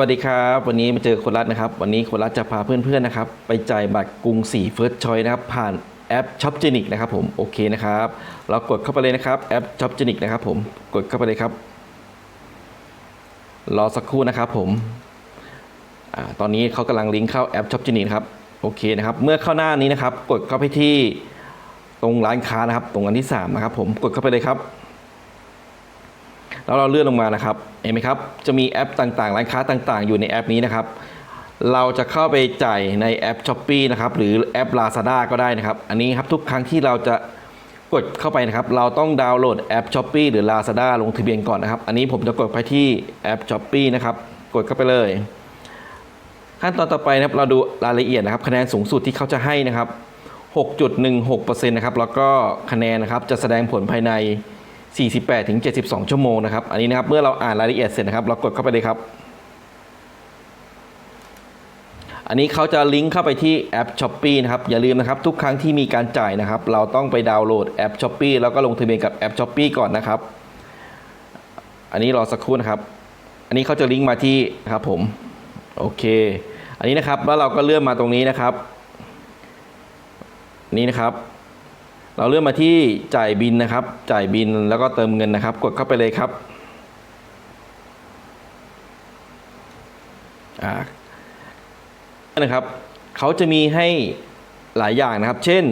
วัสดีครับ วันนี้มาเจอคนรัฐนะครับ วันนี้คนรัฐจะพาเพื่อนๆนะครับ ไปจ่ายบัตรกรุงศรีเฟิร์สชอยนะครับ ผ่านแอปช็อปเจนิกนะครับผมโอเคนะครับ เรากดเข้าไปเลยนะครับแอปช็อปเจนิกนะครับผมกดเข้าไปเลยครับ รอสักครู่นะครับผมอตอนนี้เขากำลังลิงก์เข้าแอปช็อปเจนิกครับโอเคนะครับ เมื่อเข้าหน้านี้นะครับ กดเข้าไปที่ตรงร้านค้านะครับ ตรงอันที่สามนะครับผมกดเข้าไปเลยครับ แล้วเราเลื่อนลงมานะครับเห็นไหมครับจะมีแอปต่างๆ ร้านค้าต่างๆ อยู่ในแอปนี้นะครับ เราจะเข้าไปจ่ายในแอป s h อ p e e นะครับหรือแอป Lazada ก็ได้นะครับ อันนี้ครับทุกครั้งที่เราจะกดเข้าไปนะครับ เราต้องดาวน์โหลดแอป s h อ p e e หรือ Lazada ลงทะเบียนก่อนนะครับ อันนี้ผมจะกดไปที่แอป s h อ p e e นะครับกดเข้าไปเลย ขั้นตอนต่อไปนะครับเราดูรายละเอียดนะครับคะแนนสูงสุดที่เขาจะให้นะครับ6.16%นะครับแล้วก็คะแนนนะครับจะแสดงผลภายใน 48ถึง72 ชั่วโมงนะครับ อันนี้นะครับ เมื่อเราอ่านรายละเอียดเสร็จนะครับ เรากดเข้าไปเลยครับ อันนี้เขาจะลิงก์เข้าไปที่แอป s h อ p e e นะครับ อย่าลืมนะครับ ทุกครั้งที่มีการจ่ายนะครับ เราต้องไปดาวน์โหลดแอป s h อ p e e แล้วก็ลงทะเบียนกับแอป s h อ p e e ก่อนนะครับ อันนี้รอสักครู่นะครับ อันนี้เขาจะลิงก์มาที่ครับผม โอเค อันนี้นะครับ แล้วเราก็เลื่อนมาตรงนี้นะครับ นี่นะครับ เราเลื่อนมาที่จ่ายบินนะครับ จ่ายบินแล้วก็เติมเงินนะครับ กดเข้าไปเลยครับอ่านะครับเขาจะมีให้หลายอย่างนะครับ เช่น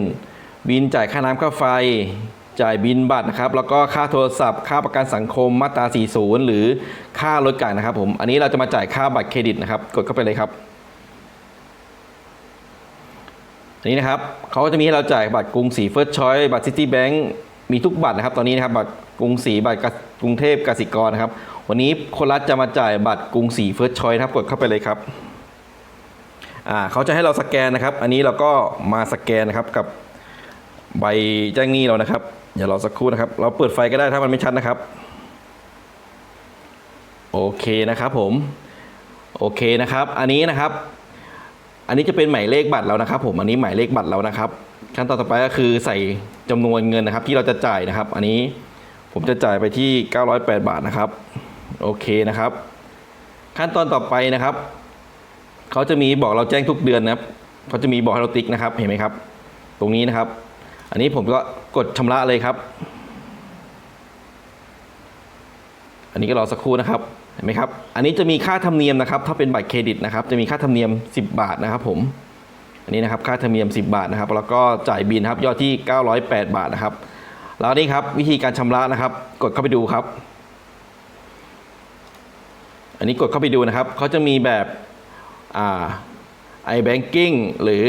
บินจ่ายค่าน้ำค่าไฟ จ่ายบินบัตรนะครับ แล้วก็ค่าโทรศัพท์ ค่าประกันสังคมมาตรา 40 หรือค่ารถกลางนะครับผม อันนี้เราจะมาจ่ายค่าบัตรเครดิตนะครับ กดเข้าไปเลยครับ อันนี้นะครับเขาก็จะมีให้เราจ่ายบัตรกรุงศรีเฟิร์สชอยบัตรซิตี้แบงก์มีทุกบัตรนะครับ ตอนนี้นะครับบัตรกรุงศรีบัตรกรุงเทพกสิกรนะครับ วันนี้คนรัฐจะมาจ่ายบัตรกรุงศรีเฟิร์สชอยนะครับกดเข้าไปเลยครับอ่าเขาจะให้เราสแกนนะครับ อันนี้เราก็มาสแกนนะครับกับใบแจ้งหนี้เรานะครับอย่ารอสักครู่นะครับ เราเปิดไฟก็ได้ถ้ามันไม่ชัดนะครับ โอเคนะครับผม โอเคนะครับ อันนี้นะครับ อันนี้จะเป็นหมายเลขบัตรเรานะครับ ผมอันนี้หมายเลขบัตรเรานะครับ ขั้นตอนต่อไปก็คือใส่จำนวนเงินนะครับ ที่เราจะจ่ายนะครับ อันนี้ผมจะจ่ายไปที่ 908 บาทนะครับ โอเคนะครับ ขั้นตอนต่อไปนะครับเขาจะมีบอกเราแจ้งทุกเดือนนะครับเขาจะมีบอกให้เราติ๊กนะครับ เห็นไหมครับ ตรงนี้นะครับ อันนี้ผมก็กดชำระเลยครับ อันนี้ก็รอสักครู่นะครับ เห็นไหมครับ อันนี้จะมีค่าธรรมเนียมนะครับ ถ้าเป็นบัตรเครดิตนะครับ จะมีค่าธรรมเนียม 10 บาทนะครับ ผม อันนี้นะครับ ค่าธรรมเนียม 10 บาทนะครับ แล้วก็จ่ายบินครับ ยอดที่ 908 บาทนะครับ แล้วนี่ครับ วิธีการชำระนะครับ กดเข้าไปดูครับ อันนี้กดเข้าไปดูนะครับ เขาจะมีแบบอ่า iBanking หรือ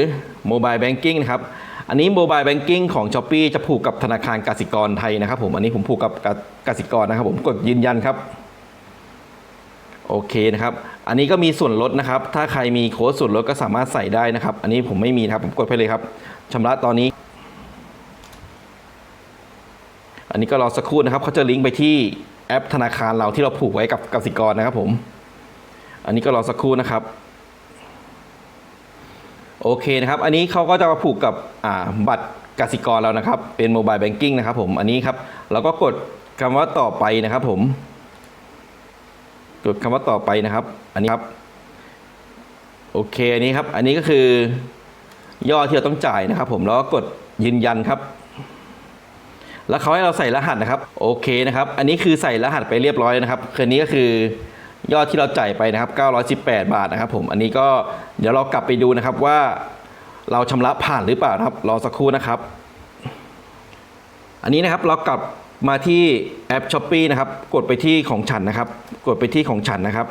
Mobile Banking นะครับ อันนี้ Mobile Banking ของ s h อ p e e จะผูกกับธนาคารกสิกรไทยนะครับ ผม อันนี้ผมผูกกับกสิกรนะครับ ผม กดยืนยันครับ โอเคนะครับ อันนี้ก็มีส่วนลดนะครับ ถ้าใครมีโค้ดส่วนลดก็สามารถใส่ได้นะครับ อันนี้ผมไม่มีนะครับ ผมกดไปเลยครับชำระตอนนี้ อันนี้ก็รอสักครู่นะครับ เขาจะลิงก์ไปที่แอปธนาคารเราที่เราผูกไว้กับกสิกรนะครับผม อันนี้ก็รอสักครู่นะครับ โอเคนะครับ อันนี้เขาก็จะมาผูกกับบัตรกสิกรเรานะครับ เป็นโมบายแบงกิ้งนะครับผม อันนี้ครับ เราก็กดคำว่าต่อไปนะครับผม กดคำว่าต่อไปนะครับ อันนี้ครับ โอเคอันนี้ครับ อันนี้ก็คือยอดที่เราต้องจ่ายนะครับ ผมแล้วก็กดยืนยันครับ แล้วเขาให้เราใส่รหัสนะครับ โอเคนะครับ อันนี้คือใส่รหัสไปเรียบร้อยนะครับคืนนี้ก็คือยอดที่เราจ่ายไปนะครับ 918 บาทนะครับ ผม อันนี้ก็เดี๋ยวเรากลับไปดูนะครับว่าเราชำระผ่านหรือเปล่านะครับ รอสักครู่นะครับ อันนี้นะครับเรากลับ มาที่แอป s h อ p e e นะครับ กดไปที่ของฉันนะครับ กดไปที่ของฉันนะครับ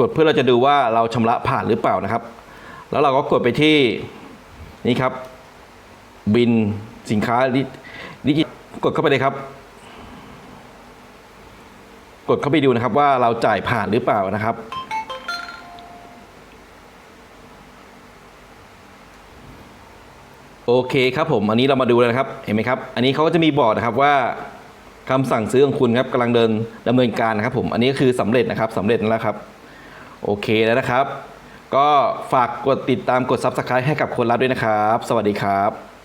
กดเพื่อเราจะดูว่าเราชำระผ่านหรือเปล่านะครับ แล้วเราก็กดไปที่นี่ครับ บินสินค้าดิจิกดเข้าไปเลยครับ กดเข้าไปดูนะครับว่าเราจ่ายผ่านหรือเปล่านะครับ โอเคครับผมอันนี้เรามาดูเลยนะครับเห็นไหมครับ อันนี้เขาก็จะมีบอร์ดนะครับว่าคำสั่งซื้อของคุณครับกำลังเดินดำเนินการนะครับผมอันนี้ก็คือสำเร็จนะครับสำเร็จแล้วครับโอเคแล้วนะครับ ก็ฝากกดติดตามกด Subscribe ให้กับคนรับด้วยนะครับ สวัสดีครับ